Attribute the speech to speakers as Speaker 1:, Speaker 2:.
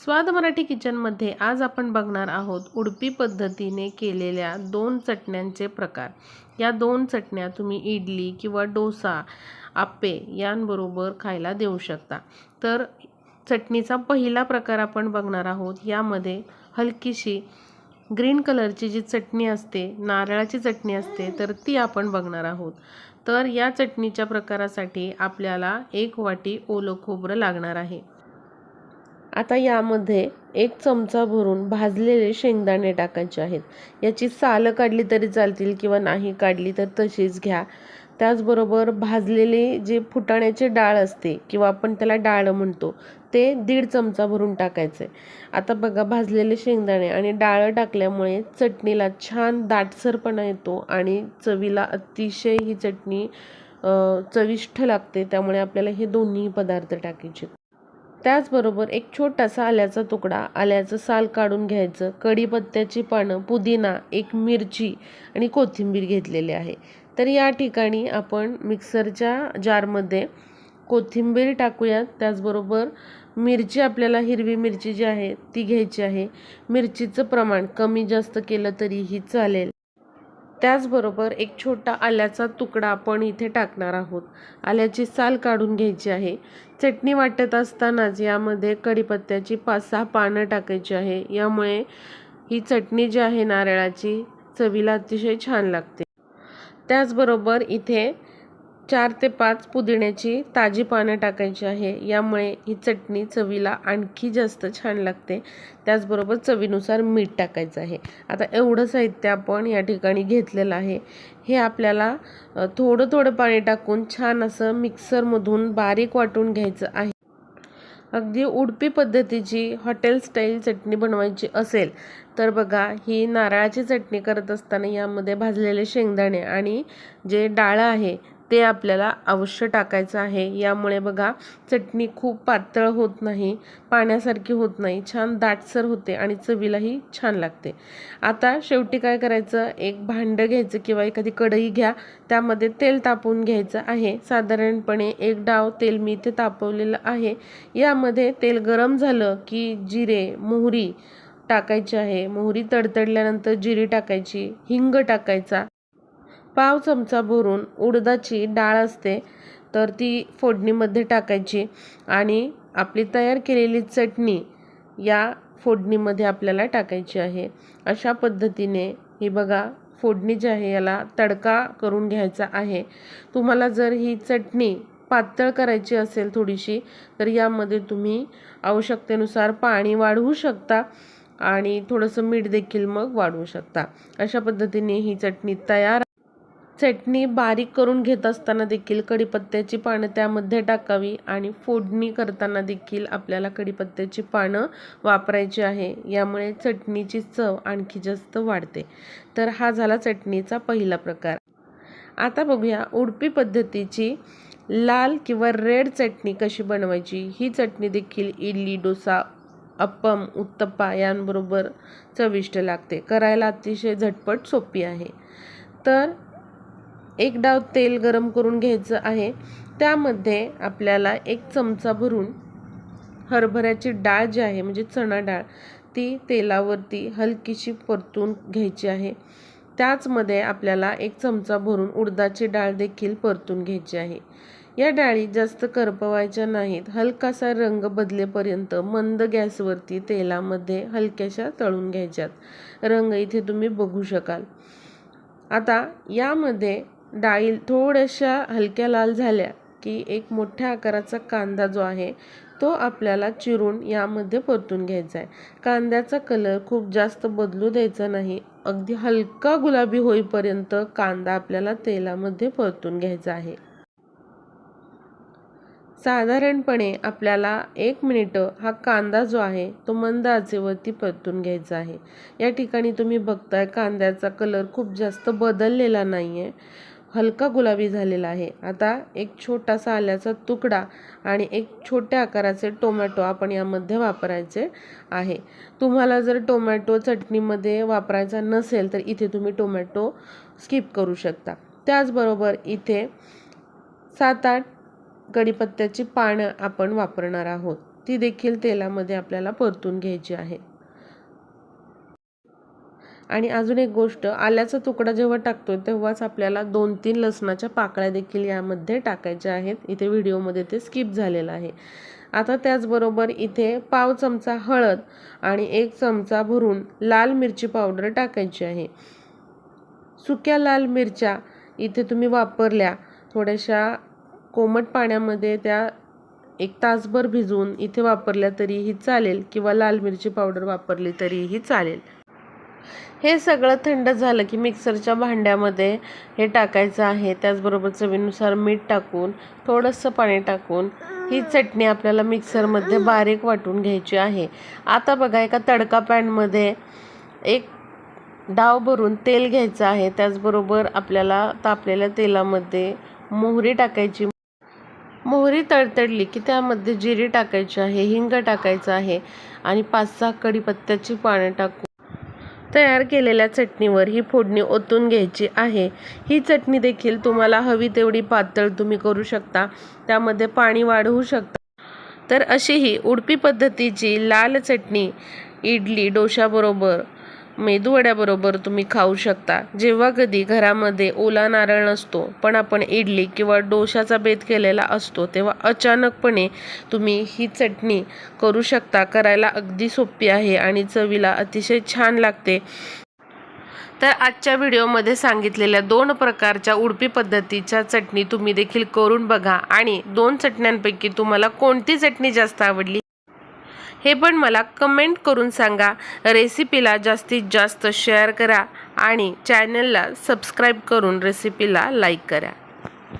Speaker 1: स्वाद मराठी किचनमध्ये आज आपण बघणार आहोत उडपी पद्धतीने केलेल्या दोन चटण्यांचे प्रकार. या दोन चटण्या तुम्ही इडली किंवा डोसा आप्पे यांबरोबर खायला देऊ शकता. तर चटणीचा पहिला प्रकार आपण बघणार आहोत. यामध्ये हलकीशी ग्रीन कलरची जी चटणी असते नारळाची चटणी असते तर ती आपण बघणार आहोत. तर या चटणीच्या प्रकारासाठी आपल्याला एक वाटी ओलं खोबरं लागणार आहे. आता यामध्ये एक चमचा भरून भाजलेले शेंगदाणे टाकायचे आहेत. याची सालं काढली तरी चालतील किंवा नाही काढली तर तशीच घ्या. त्याचबरोबर भाजलेले जे फुटाण्याचे डाळ असते किंवा आपण त्याला डाळ म्हणतो ते दीड चमचा भरून टाकायचे. आता बघा भाजलेले शेंगदाणे आणि डाळ टाकल्यामुळे चटणीला छान दाटसरपणा येतो आणि चवीला अतिशय ही चटणी चविष्ट लागते. त्यामुळे आपल्याला हे दोन्ही पदार्थ टाकायचे. त्याचबरोबर एक छोटासा आल्याचा तुकडा आल्याचं साल काढून घ्यायचं कढीपत्त्याची पानं पुदिना एक मिरची आणि कोथिंबीर घेतलेली आहे. तर या ठिकाणी आपण मिक्सरच्या जारमध्ये कोथिंबीर टाकूयात. त्याचबरोबर मिरची आपल्याला हिरवी मिरची जी आहे ती घ्यायची आहे. मिरचीचं प्रमाण कमी जास्त केलं तरीही चालेल. त्याचबरोबर एक छोटा आल्याचा तुकडा आपण इथे टाकणार आहोत. आल्याची साल काढून घ्यायची आहे. चटणी वाटत असतानाच यामध्ये कढीपत्त्याची पाच सहा पानं टाकायची आहे. यामुळे ही चटणी जी आहे नारळाची चवीला अतिशय छान लागते. त्याचबरोबर इथे चार ते पाच पुदिन्याची ताजी पानं टाकायची आहे. यामुळे ही चटणी चवीला आणखी जास्त छान लागते. त्याचबरोबर चवीनुसार मीठ टाकायचं आहे. आता एवढं साहित्य आपण या ठिकाणी घेतलेलं आहे. हे आपल्याला थोडं थोडं पाणी टाकून छान असं मिक्सरमधून बारीक वाटून घ्यायचं आहे. अगदी उडपी पद्धतीची हॉटेल स्टाईल चटणी बनवायची असेल तर बघा ही नारळाची चटणी करत असताना यामध्ये भाजलेले शेंगदाणे आणि जे डाळं आहे ते आपल्याला अवश्य टाकायचं आहे. यामुळे बघा चटणी खूप पातळ होत नाही पाण्यासारखी होत नाही छान दाटसर होते आणि चवीलाही छान लागते. आता शेवटी काय करायचं? एक भांडं घ्यायचं किंवा एखादी कढई घ्या त्यामध्ये तेल तापवून घ्यायचं आहे. साधारणपणे एक डाव तेल मी इथे तापवलेलं आहे. यामध्ये तेल गरम झालं की जिरे मोहरी टाकायची आहे. मोहरी तडतडल्यानंतर जिरी टाकायची हिंग टाकायचा पाव चमचा भरून उडदाची डाळ असते तर ती फोडणीमध्ये टाकायची आणि आपली तयार केलेली चटणी या फोडणीमध्ये आपल्याला टाकायची आहे. अशा पद्धतीने ही बघा फोडणी जी आहे याला तडका करून घ्यायचा आहे. तुम्हाला जर ही चटणी पातळ करायची असेल थोडीशी तर यामध्ये तुम्ही आवश्यकतेनुसार पाणी वाढवू शकता आणि थोडंसं मीठ देखील मग वाढवू शकता. अशा पद्धतीने ही चटणी तयार चटणी बारीक करून घेत असताना देखील कढीपत्त्याची पानं त्यामध्ये टाकावी आणि फोडणी करताना देखील आपल्याला कढीपत्त्याची पानं वापरायची आहे. यामुळे चटणीची चव आणखी जास्त वाढते. तर हा झाला चटणीचा पहिला प्रकार. आता बघूया उडपी पद्धतीची लाल किंवा रेड चटणी कशी बनवायची? ही चटणी देखील इडली डोसा अप्पम उत्तप्पा यांबरोबर चविष्ट लागते. करायला अतिशय झटपट सोपी आहे. तर एक डाव तेल गरम करून घ्यायचं आहे. त्यामध्ये आपल्याला एक चमचा भरून हरभऱ्याची डाळ जी आहे म्हणजे चणा डाळ ती तेलावरती हलकीशी परतून घ्यायची आहे. त्याचमध्ये आपल्याला एक चमचा भरून उडदाची डाळ देखील परतून घ्यायची आहे. या डाळी जास्त करपवायच्या नाहीत. हलकासा रंग बदलेपर्यंत मंद गॅसवरती तेलामध्ये हलक्याशा तळून घ्यायच्यात. रंग इथे तुम्ही बघू शकाल. आता यामध्ये डाळी थोड्याशा हलक्या लाल झाल्या की एक मोठ्या आकाराचा कांदा जो आहे तो आपल्याला चिरून यामध्ये परतून घ्यायचा आहे. कांद्याचा कलर खूप जास्त बदलू द्यायचा नाही. अगदी हलका गुलाबी होईपर्यंत कांदा आपल्याला तेलामध्ये परतून घ्यायचा आहे. साधारणपणे आपल्याला एक मिनिटं हा कांदा जो आहे तो मंद आचेवरती परतून घ्यायचा आहे. या ठिकाणी तुम्ही बघताय कांद्याचा कलर खूप जास्त बदललेला नाही आहे हलका गुलाबी झालेला आहे. आता एक छोटासा आल्याचा तुकडा आणि एक छोट्या आकाराचे टोमॅटो आपण यामध्ये वापरायचे आहे. तुम्हाला जर टोमॅटो चटणीमध्ये वापरायचा नसेल तर इथे तुम्ही टोमॅटो स्किप करू शकता. त्याचबरोबर इथे सात आठ कढीपत्त्याची पानं आपण वापरणार आहोत. ती देखील तेलामध्ये आपल्याला परतून घ्यायची आहे. आणि अजून एक गोष्ट आल्याचा तुकडा जेव्हा टाकतो तेव्हाच आपल्याला दोन तीन लसणाच्या पाकळ्या देखील यामध्ये टाकायच्या आहेत. इथे व्हिडिओमध्ये ते स्किप झालेलं आहे. आता त्याचबरोबर इथे पाव चमचा हळद आणि एक चमचा भरून लाल मिरची पावडर टाकायची आहे. सुक्या लाल मिरच्या इथे तुम्ही वापरल्या थोड्याशा कोमट पाण्यामध्ये त्या एक तासभर भिजवून इथे वापरल्या तरीही चालेल किंवा लाल मिरची पावडर वापरली तरीही चालेल. हे सगळं थंड झालं की मिक्सरच्या भांड्यामध्ये हे टाकायचं आहे. त्याचबरोबर चवीनुसार मीठ टाकून थोडंसं पाणी टाकून ही चटणी आपल्याला मिक्सरमध्ये बारीक वाटून घ्यायची आहे. आता बघा एका तडका पॅनमध्ये एक डाव भरून तेल घ्यायचं आहे. त्याचबरोबर आपल्याला तापलेल्या तेलामध्ये मोहरी टाकायची. मोहरी तडतडली की त्यामध्ये जिरी टाकायची आहे हिंग टाकायचं आहे आणि पाच सहा कढीपत्त्याची पानं टाकून तयार केलेल्या चटणीवर ही फोडणी ओतून घ्यायची आहे. ही चटणी देखील तुम्हाला हवी तेवढी पातळ तुम्ही करू शकता. त्यामध्ये पाणी वाढवू शकता. तर अशी ही उडपी पद्धतीची लाल चटणी इडली डोशाबरोबर मेदूवड्याबरोबर तुम्ही खाऊ शकता. जेव्हा कधी घरामध्ये ओला नारळ नसतो पण आपण इडली किंवा डोशाचा बेत केलेला असतो तेव्हा अचानकपणे तुम्ही ही चटणी करू शकता. करायला अगदी सोपी आहे आणि चवीला अतिशय छान लागते. तर आजच्या व्हिडिओमध्ये सांगितलेल्या दोन प्रकारच्या उडपी पद्धतीच्या चटणी तुम्ही देखील करून बघा आणि दोन चटण्यांपैकी तुम्हाला कोणती चटणी जास्त आवडली? हे पण मला कमेंट करून सांगा. रेसिपीला जास्तीत जास्त शेअर करा आणि चॅनलला सबस्क्राईब करून रेसिपीला लाईक करा.